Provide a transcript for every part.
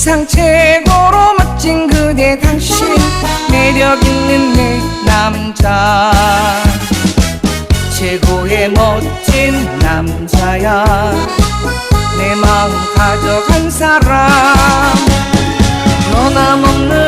세상 최고로 멋진 그대 당신. 매력 있는 내 남자. 최고의 멋진 남자야. 내 마음 가져간 사람. 변함없는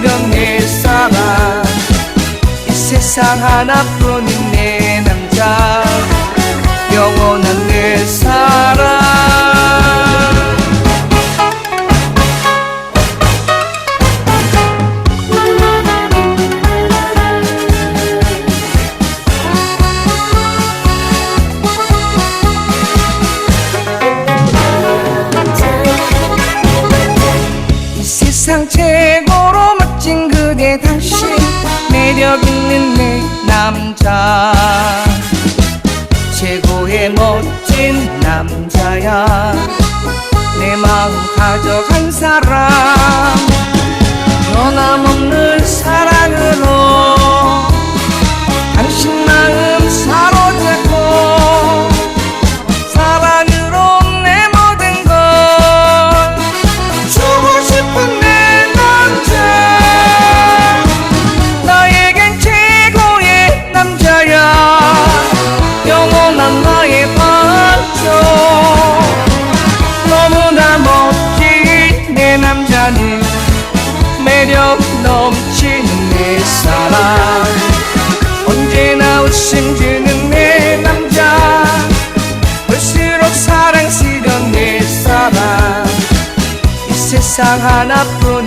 사랑스러운 내 사랑. 이 세상 하나뿐인 내 남자. 영원한 최고로 멋진 그대 당신 매력 있는 내 남자. 최고의 멋진 남자야. 내 마음 가져간 사람 매력 넘치는 내 사랑. 언제나 웃음 주는 내 남자. 볼수록 사랑스러운 내 사랑. 이 세상 하나뿐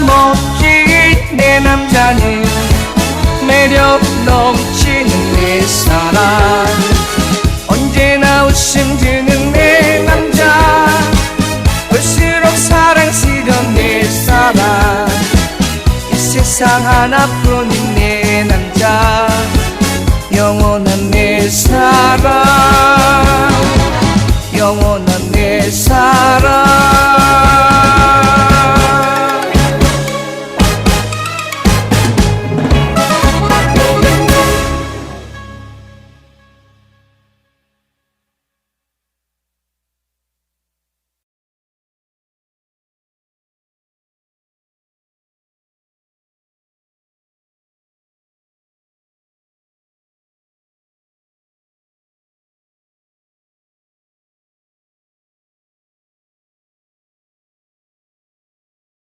멋진 내 남자는 매력 넘치는 내 사랑. 언제나 웃음 주는 내 남자. 볼수록 사랑스러운 내 사랑. 이 세상 하나뿐인 내 남자. 영원한 내 사랑